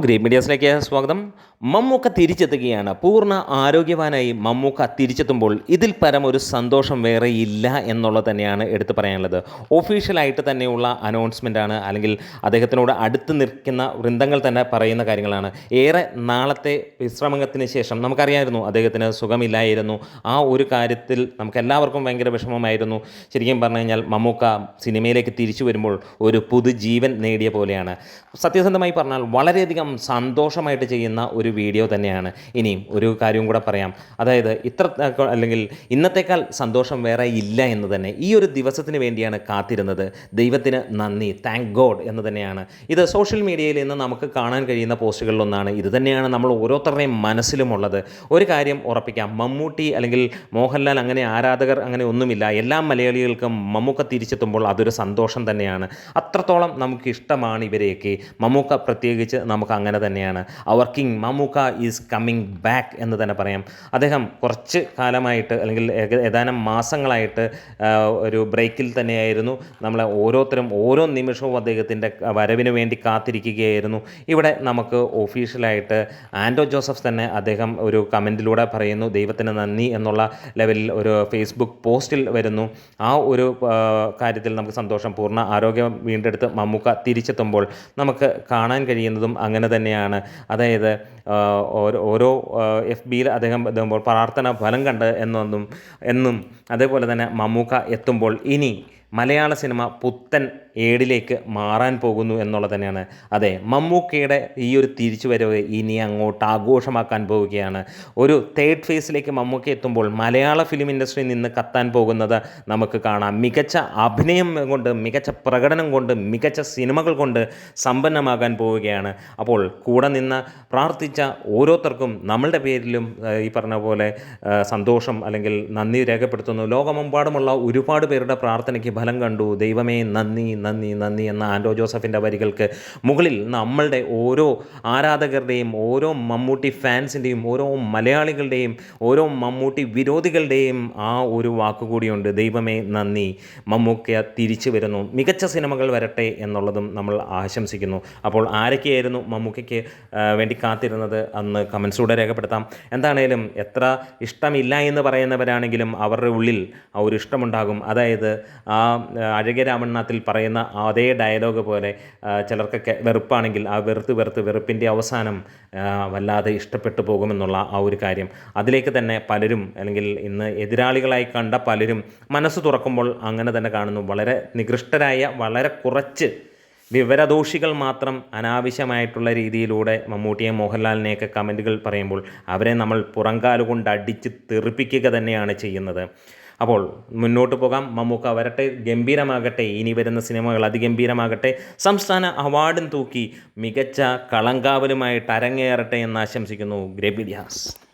Green മീഡിയാസിലേക്ക് സ്വാഗതം. മമ്മൂക്ക തിരിച്ചെത്തുകയാണ്. പൂർണ ആരോഗ്യവാനായി മമ്മൂക്ക തിരിച്ചെത്തുമ്പോൾ ഇതിൽ പരം ഒരു സന്തോഷം വേറെ ഇല്ല എന്നുള്ളത് തന്നെയാണ് എടുത്തു പറയാനുള്ളത്. ഒഫീഷ്യലായിട്ട് തന്നെയുള്ള അനൗൺസ്മെന്റ് ആണ് അല്ലെങ്കിൽ അദ്ദേഹത്തിനോട് അടുത്ത് നിൽക്കുന്ന വൃന്ദങ്ങൾ തന്നെ പറയുന്ന കാര്യങ്ങളാണ്. ഏറെ നാളത്തെ വിശ്രമത്തിന് ശേഷം നമുക്കറിയായിരുന്നു അദ്ദേഹത്തിന് സുഖമില്ലായിരുന്നു. ആ ഒരു കാര്യത്തിൽ നമുക്ക് എല്ലാവർക്കും ഭയങ്കര വിഷമമായിരുന്നു. ശരിക്കും പറഞ്ഞു കഴിഞ്ഞാൽ മമ്മൂക്ക സിനിമയിലേക്ക് തിരിച്ചു വരുമ്പോൾ ഒരു പുതുജീവൻ നേടിയ പോലെയാണ്. സത്യസന്ധമായി പറഞ്ഞാൽ വളരെയധികം സന്തോഷമായിട്ട് ചെയ്യുന്ന ഒരു വീഡിയോ തന്നെയാണ്. ഇനിയും ഒരു കാര്യവും കൂടെ പറയാം. അതായത് ഇത്ര അല്ലെങ്കിൽ ഇന്നത്തേക്കാൾ സന്തോഷം വേറെ ഇല്ല എന്ന് തന്നെ ഈ ഒരു ദിവസത്തിന് വേണ്ടിയാണ് കാത്തിരുന്നത്. ദൈവത്തിന് നന്ദി. താങ്ക് ഗോഡ് എന്ന് തന്നെയാണ്. ഇത് സോഷ്യൽ മീഡിയയിൽ നിന്ന് നമുക്ക് കാണാൻ കഴിയുന്ന പോസ്റ്റുകളിലൊന്നാണ് ഇത് തന്നെയാണ് നമ്മൾ ഓരോരുത്തരുടെയും മനസ്സിലുമുള്ളത്. ഒരു കാര്യം ഉറപ്പിക്കാം. മമ്മൂട്ടി അല്ലെങ്കിൽ മോഹൻലാൽ അങ്ങനെ ആരാധകർ അങ്ങനെ ഒന്നുമില്ല. എല്ലാ മലയാളികൾക്കും മമ്മൂക്ക തിരിച്ചെത്തുമ്പോൾ അതൊരു സന്തോഷം തന്നെയാണ്. അത്രത്തോളം നമുക്ക് ഇഷ്ടമാണ് ഇവരെയൊക്കെ. മമ്മൂക്ക പ്രത്യേകിച്ച് നമുക്ക് അങ്ങനെ തന്നെയാണ്. അവർ king Mammukka is coming back എന്ന് തന്നെ പറയാം. അദ്ദേഹം കുറച്ച് കാലമായിട്ട് അല്ലെങ്കിൽ ഏതാനും മാസങ്ങളായിട്ട് ഒരു ബ്രേക്കിൽ തന്നെയായിരുന്നു. നമ്മളെ ഓരോരുത്തരും ഓരോ നിമിഷവും അദ്ദേഹത്തിന്റെ വരവിന് വേണ്ടി കാത്തിരിക്കുകയായിരുന്നു. ഇവിടെ നമുക്ക് ഒഫീഷ്യലായിട്ട് ആൻഡോ ജോസഫ് തന്നെ അദ്ദേഹം ഒരു കമന്റിലൂടെ പറയുന്നു ദൈവത്തിന് നന്ദി എന്നുള്ള ലെവലിൽ ഒരു ഫേസ്ബുക്ക് പോസ്റ്റിൽ വരുന്നു. ആ ഒരു കാര്യത്തിൽ നമുക്ക് സന്തോഷം പൂർണ ആരോഗ്യം വീണ്ടെടുത്ത് മമ്മൂക്ക തിരിച്ചെത്തുമ്പോൾ നമുക്ക് കാണാൻ കഴിയുന്നതും അങ്ങനെ തന്നെയാണ്. അതായത് ഓരോ എഫ് ബിയിൽ അദ്ദേഹം എത്തുമ്പോൾ പ്രാർത്ഥന ഫലം കണ്ട് എന്നൊന്നും എന്നും അതേപോലെ തന്നെ മമ്മൂക്ക എത്തുമ്പോൾ ഇനി മലയാള സിനിമ പുത്തൻ ഏടിലേക്ക് മാറാൻ പോകുന്നു എന്നുള്ളത് തന്നെയാണ്. അതെ മമ്മൂക്കയുടെ ഈ ഒരു തിരിച്ചു തിരിച്ചുവരവ് ഇനി അങ്ങോട്ട് ആഘോഷമാക്കാൻ പോവുകയാണ്. ഒരു തേർഡ് ഫേസിലേക്ക് മമ്മൂക്ക എത്തുമ്പോൾ മലയാള ഫിലിം ഇൻഡസ്ട്രിയിൽ നിന്ന് കത്താൻ പോകുന്നത് നമുക്ക് കാണാം. മികച്ച അഭിനയം കൊണ്ട് മികച്ച പ്രകടനം കൊണ്ട് മികച്ച സിനിമകൾ കൊണ്ട് സമ്പന്നമാകാൻ പോവുകയാണ്. അപ്പോൾ കൂടെ നിന്ന് പ്രാർത്ഥിച്ച ഓരോരുത്തർക്കും നമ്മളുടെ പേരിലും ഈ പറഞ്ഞ പോലെ സന്തോഷം അല്ലെങ്കിൽ നന്ദി രേഖപ്പെടുത്തുന്നു. ലോകമെമ്പാടുമുള്ള ഒരുപാട് പേരുടെ പ്രാർത്ഥനയ്ക്ക് ഫലം കണ്ടു. ദൈവമേ നന്ദി നന്ദി നന്ദി എന്ന ആൻഡോ ജോസഫിന്റെ വരികൾക്ക് മുകളിൽ നമ്മളുടെ ഓരോ ആരാധകരുടെയും ഓരോ മമ്മൂട്ടി ഫാൻസിന്റെയും ഓരോ മലയാളികളുടെയും ഓരോ മമ്മൂട്ടി വിരോധികളുടെയും ആ ഒരു വാക്കുകൂടിയുണ്ട്. ദൈവമേ നന്ദി. മമ്മൂക്ക തിരിച്ചു വരുന്നു. മികച്ച സിനിമകൾ വരട്ടെ എന്നുള്ളതും നമ്മൾ ആശംസിക്കുന്നു. അപ്പോൾ ആരൊക്കെയായിരുന്നു മമ്മൂക്കയ്ക്ക് വേണ്ടി കാത്തിരുന്നത്? അന്ന് കമൻസിലൂടെ രേഖപ്പെടുത്താം. എന്താണേലും എത്ര ഇഷ്ടമില്ല എന്ന് പറയുന്നവരാണെങ്കിലും അവരുടെ ഉള്ളിൽ ആ ഒരു ഇഷ്ടമുണ്ടാകും. അതായത് ആ ആ, അഴകിയ രാമണ്ണാത്തിൽ പറയുന്ന അതേ ഡയലോഗ് പോലെ ചിലർക്കൊക്കെ വെറുപ്പാണെങ്കിൽ ആ വെറുത്ത് വെറുത്ത് വെറുപ്പിന്റെ അവസാനം വല്ലാതെ ഇഷ്ടപ്പെട്ടു പോകുമെന്നുള്ള ആ ഒരു കാര്യം. അതിലേക്ക് തന്നെ പലരും അല്ലെങ്കിൽ ഇന്ന് എതിരാളികളായി കണ്ട പലരും മനസ്സ് തുറക്കുമ്പോൾ അങ്ങനെ തന്നെ കാണുന്നു. വളരെ നികൃഷ്ടരായ വളരെ കുറച്ച് വിവരദോഷികൾ മാത്രം അനാവശ്യമായിട്ടുള്ള രീതിയിലൂടെ മമ്മൂട്ടിയെ മോഹൻലാലിനെയൊക്കെ കമന്റുകൾ പറയുമ്പോൾ അവരെ നമ്മൾ പുറങ്കാലുകൊണ്ട് അടിച്ച് തെറിപ്പിക്കുക തന്നെയാണ് ചെയ്യുന്നത്. അപ്പോൾ മുന്നോട്ട് പോകാം. മമ്മൂക്ക വരട്ടെ ഗംഭീരമാകട്ടെ. ഇനി വരുന്ന സിനിമകൾ അതിഗംഭീരമാകട്ടെ. സംസ്ഥാന അവാർഡും തൂക്കി മികച്ച കളങ്കാവലുമായിട്ട് അരങ്ങേറട്ടെ എന്ന് ആശംസിക്കുന്നു ഗ്രേബിഡിയാസ്